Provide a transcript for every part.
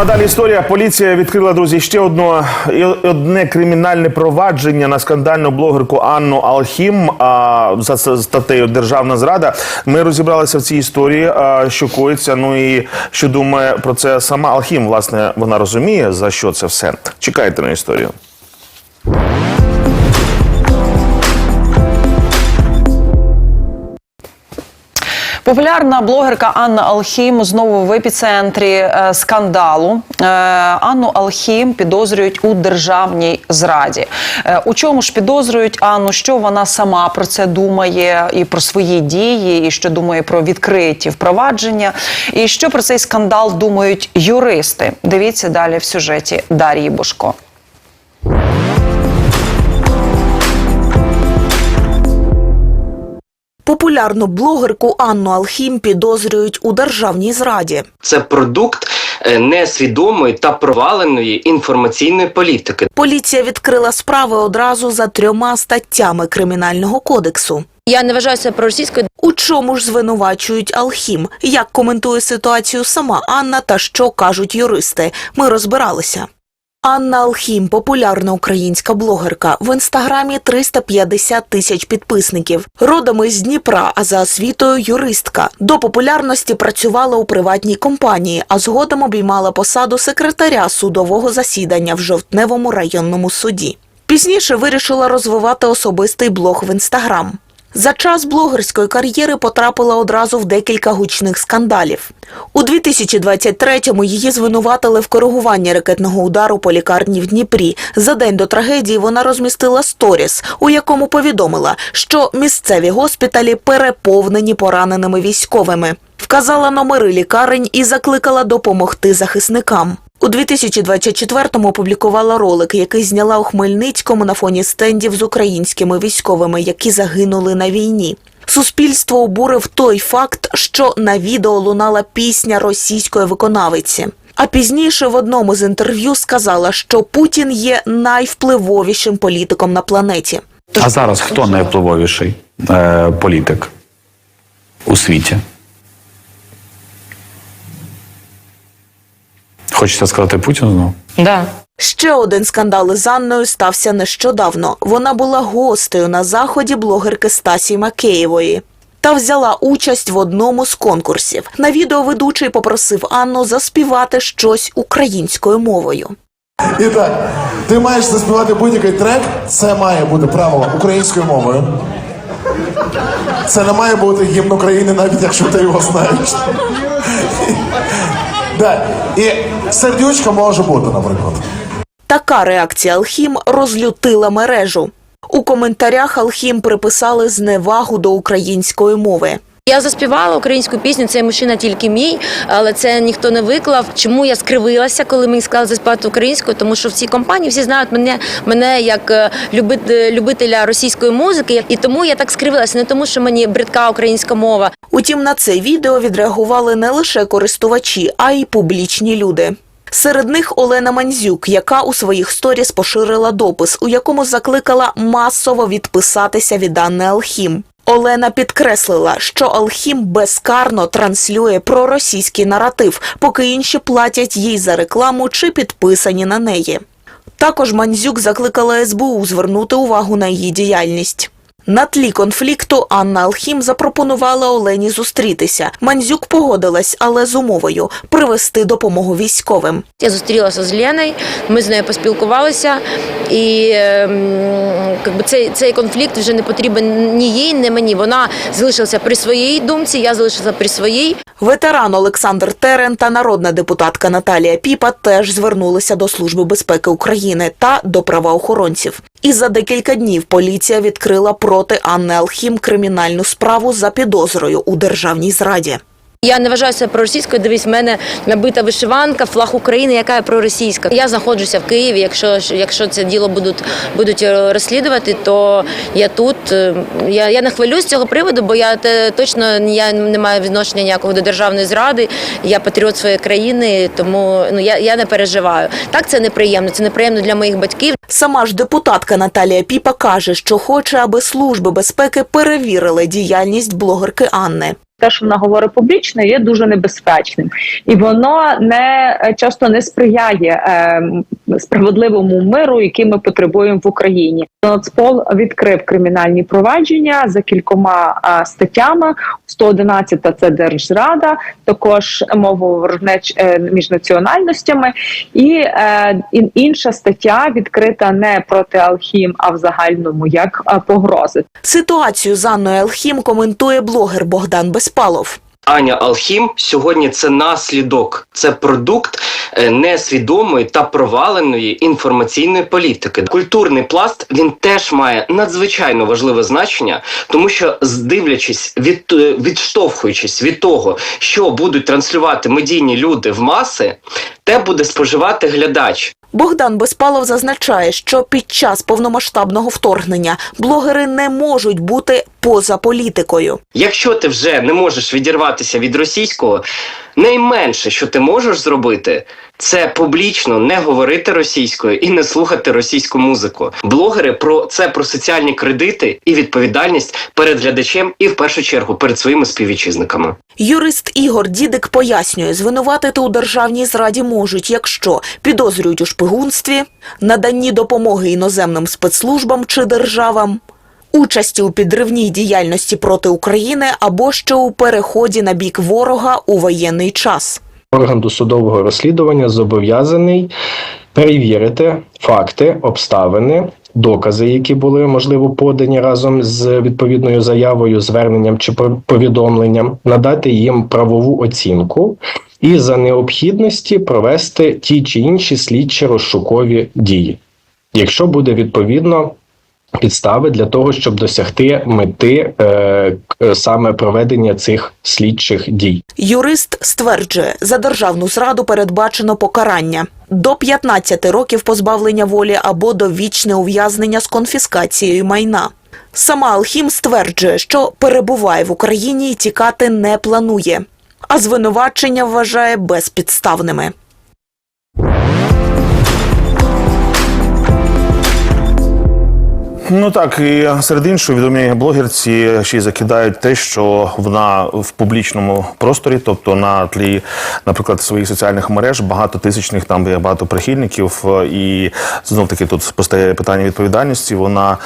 А далі історія. Поліція відкрила друзі ще одно одне кримінальне провадження на скандальну блогерку Анну Алхім а, за статтею Державна зрада. Ми розібралися в цій історії, а, що коїться. Ну і що думає про це сама Алхім. Власне, вона розуміє за що це все. Чекайте на історію. Популярна блогерка Анна Алхім знову в епіцентрі е, скандалу. Е, Анну Алхім підозрюють у державній зраді. Е, у чому ж підозрюють Анну? Що вона сама про це думає і про свої дії, і що думає про відкриті впровадження, і що про цей скандал думають юристи? Дивіться далі в сюжеті Дар'ї Бушко. Популярну блогерку Анну Алхім підозрюють у державній зраді. Це продукт е, несвідомої та проваленої інформаційної політики. Поліція відкрила справи одразу за трьома статтями кримінального кодексу. Я не вважаю себе проросійською. У чому ж звинувачують Алхім? Як коментує ситуацію сама Анна та що кажуть юристи? Ми розбиралися. Анна Алхім популярна українська блогерка. В інстаграмі 350 тисяч підписників. Родом із Дніпра, а за освітою юристка. До популярності працювала у приватній компанії, а згодом обіймала посаду секретаря судового засідання в жовтневому районному суді. Пізніше вирішила розвивати особистий блог в інстаграм. За час блогерської кар'єри потрапила одразу в декілька гучних скандалів. У 2023-му її звинуватили в коригуванні ракетного удару по лікарні в Дніпрі. За день до трагедії вона розмістила сторіс, у якому повідомила, що місцеві госпіталі переповнені пораненими військовими. Вказала номери лікарень і закликала допомогти захисникам. У 2024-му опублікувала ролик, який зняла у Хмельницькому на фоні стендів з українськими військовими, які загинули на війні. Суспільство обурив той факт, що на відео лунала пісня російської виконавиці. А пізніше в одному з інтерв'ю сказала, що Путін є найвпливовішим політиком на планеті. А зараз хто найвпливовіший е, політик у світі? Хочеться сказати Путін знову? Да. Ще один скандал із Анною стався нещодавно. Вона була гостею на заході блогерки Стасі Макеєвої. Та взяла участь в одному з конкурсів. На відео ведучий попросив Анну заспівати щось українською мовою. І так, ти маєш заспівати будь-який трек, це має бути правило українською мовою. Це не має бути гімн України, навіть якщо ти його знаєш. Да. І сердючка може бути, наприклад. Така реакція Алхім розлютила мережу. У коментарях Алхім приписали зневагу до української мови. Я заспівала українську пісню Цей мужчина тільки мій, але це ніхто не виклав. Чому я скривилася, коли мені сказали заспівати українською? Тому що в цій компанії всі знають мене, мене як е, любит- любителя російської музики, і тому я так скривилася. Не тому, що мені бридка українська мова. Утім, на це відео відреагували не лише користувачі, а й публічні люди. Серед них Олена Мандзюк, яка у своїх сторіс поширила допис, у якому закликала масово відписатися від Анни Алхім. Олена підкреслила, що Алхім безкарно транслює проросійський наратив, поки інші платять їй за рекламу чи підписані на неї. Також Мандзюк закликала СБУ звернути увагу на її діяльність. На тлі конфлікту Анна Алхім запропонувала Олені зустрітися. Мандзюк погодилась, але з умовою привезти допомогу військовим. Я зустрілася з Леною, ми з нею поспілкувалися, і ем, цей, цей конфлікт вже не потрібен ні їй, ні мені. Вона залишилася при своїй думці, я залишилася при своїй. Ветеран Олександр Терен та народна депутатка Наталія Піпа теж звернулися до Служби безпеки України та до правоохоронців. І за декілька днів поліція відкрила проти Анни Алхім кримінальну справу за підозрою у державній зраді. Я не вважаю себе проросійською. Дивись, в мене набита вишиванка, флаг України, яка є проросійська. Я знаходжуся в Києві. Якщо якщо це діло будуть будуть е, розслідувати, то я тут. Е, Я, я не хвилююсь цього приводу, бо я те, точно я не маю відношення ніякого до державної зради. Я патріот своєї країни, тому ну я, я не переживаю. Так це неприємно. Це неприємно для моїх батьків. Сама ж депутатка Наталія Піпа каже, що хоче, аби служби безпеки перевірили діяльність блогерки Анни. Те, що вона говорить публічно, є дуже небезпечним, і воно не часто не сприяє е, справедливому миру, який ми потребуємо в Україні. Нацпол відкрив кримінальні провадження за кількома е, статтями. 111 – це держзрада, також мововорожнеч е, між національностями, і, е, інша стаття відкрита не проти Алхім, а в загальному як погрози. Ситуацію з Анною Алхім коментує блогер Богдан Безпалов. Аня Алхім сьогодні це наслідок, це продукт е, несвідомої та проваленої інформаційної політики. Культурний пласт він теж має надзвичайно важливе значення, тому що здивлячись від е, відштовхуючись від того, що будуть транслювати медійні люди в маси, те буде споживати глядач. Богдан Безпалов зазначає, що під час повномасштабного вторгнення блогери не можуть бути поза політикою. Якщо ти вже не можеш відірватися від російського, найменше, що ти можеш зробити, це публічно не говорити російською і не слухати російську музику. Блогери про це про соціальні кредити і відповідальність перед глядачем і в першу чергу перед своїми співвітчизниками. Юрист Ігор Дідик пояснює, звинуватити у державній зраді можуть, якщо підозрюють у шпигунстві, наданні допомоги іноземним спецслужбам чи державам, участі у підривній діяльності проти України або ще у переході на бік ворога у воєнний час. Орган досудового розслідування зобов'язаний перевірити факти, обставини, докази, які були можливо подані разом з відповідною заявою, зверненням чи пов- повідомленням, надати їм правову оцінку і за необхідності провести ті чи інші слідчі розшукові дії, якщо буде відповідно. Підстави для того, щоб досягти мети е, саме проведення цих слідчих дій. Юрист стверджує, за державну зраду передбачено покарання до 15 років позбавлення волі або довічне ув'язнення з конфіскацією майна. Сама Алхім стверджує, що перебуває в Україні і тікати не планує, а звинувачення вважає безпідставними. Ну так, і серед іншого відомі блогерці ще й закидають те, що вона в публічному просторі, тобто на тлі, наприклад, своїх соціальних мереж, багатотисячних там є багато прихильників, і знов таки тут постає питання відповідальності. Вона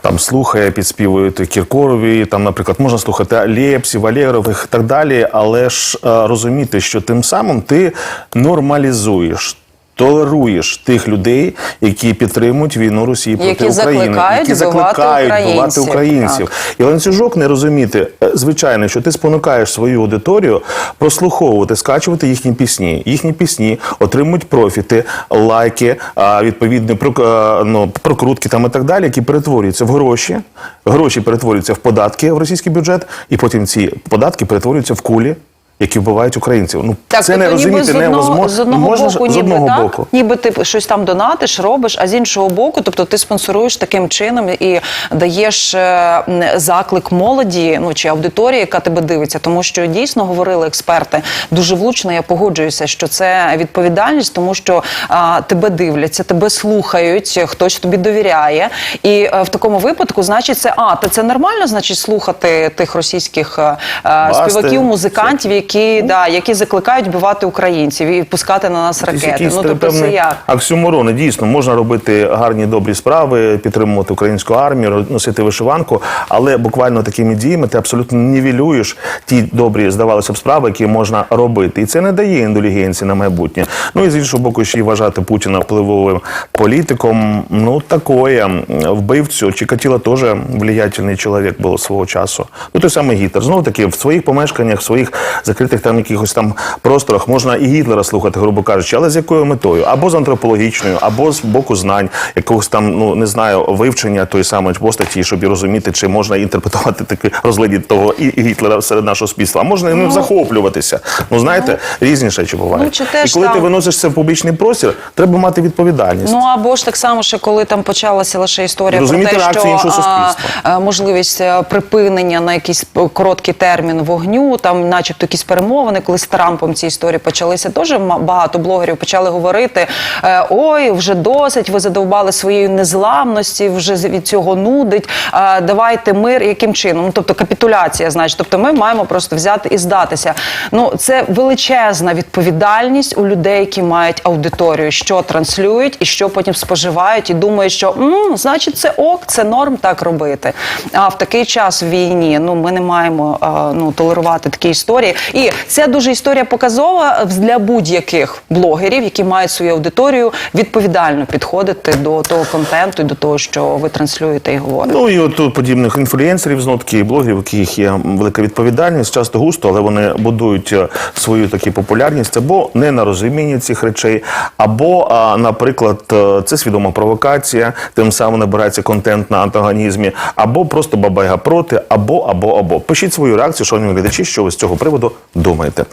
там слухає, підспівує Кіркорові, там, наприклад, можна слухати Лєпсів, Валєрових і так далі, але ж е, розуміти, що тим самим ти нормалізуєш. Толеруєш тих людей, які підтримують війну Росії проти Які України, закликають які закликають вбивати українців. українців. І ланцюжок не розуміти, е, звичайно, що ти спонукаєш свою аудиторію прослуховувати, скачувати їхні пісні. Їхні пісні отримують профіти, лайки, а, відповідні прок- ну, прокрутки там і так далі, які перетворюються в гроші. Гроші перетворюються в податки в російський бюджет, і потім ці податки перетворюються в кулі. Які вбивають українців. Ну Так, це не тобто ніби розуміти невозможно. з одного Можна боку, з ніби одного так, боку. ніби ти щось там донатиш, робиш, а з іншого боку, тобто ти спонсоруєш таким чином і даєш е, заклик молоді, ну чи аудиторії, яка тебе дивиться, тому що дійсно говорили експерти дуже влучно. Я погоджуюся, що це відповідальність, тому що а, тебе дивляться, тебе слухають, хтось тобі довіряє, і е, в такому випадку, значить, це а та це нормально, значить, слухати тих російських е, е, співаків, музикантів, які да які закликають вбивати українців і пускати на нас ракети. Ну тобто це як? Оксюморони. Дійсно, можна робити гарні добрі справи, підтримувати українську армію, носити вишиванку, але буквально такими діями ти абсолютно нівелюєш ті добрі, здавалося б, справи, які можна робити. І це не дає індулігенції на майбутнє. Ну і з іншого боку, ще й вважати Путіна впливовим політиком. Ну такое вбивцю Чикатило теж влиятельний чоловік був свого часу. Ну той самий Гітлер. Знову таки, в своїх помешканнях, в своїх закритих там якихось там просторах можна і Гітлера слухати, грубо кажучи, але з якою метою? Або з антропологічною, або з боку знань, якогось там, ну не знаю, вивчення тої самої постаті, щоб і розуміти, чи можна інтерпретувати такі розгляді того і Гітлера серед нашого суспільства. А можна і ним захоплюватися. Ну знаєте, різні речі бувають. Ну, чи теж і коли ти там- виносиш це в публічний простір, треба мати відповідальність. Ну або ж так само, ще коли там почалася лише історія Розуміти про те, що іншого суспільства. а, а, можливість е, припинення на якийсь короткий термін вогню, там, начебто, якісь якісь перемовини, коли з Трампом ці історії почалися. Дуже багато блогерів почали говорити: е, ой, вже досить, ви задовбали своєю незламності, вже від цього нудить. е, Давайте мир. Яким чином? Ну тобто капітуляція, значить, тобто ми маємо просто взяти і здатися. Ну це величезна відповідальність у людей, які мають аудиторію, що транслюють і що потім споживають, і думають, що м, значить це ок, це норм так робити. А в такий час в війні ну ми не маємо а, ну толерувати такі історії. І це дуже історія показова для будь-яких блогерів, які мають свою аудиторію, відповідально підходити до того контенту до того, що ви транслюєте і говорите. Ну і от подібних інфлюенсерів, знов таки блогерів, у яких є велика відповідальність, часто густо, але вони будують е, свою таку популярність або не на розумінні цих речей, або, наприклад, е, це свідома провокація, тим самим набирається контент на антагонізмі, або просто бабайга проти, або, або, або. Пишіть свою реакцію, шановні глядачі, що ви з цього приводу думаєте.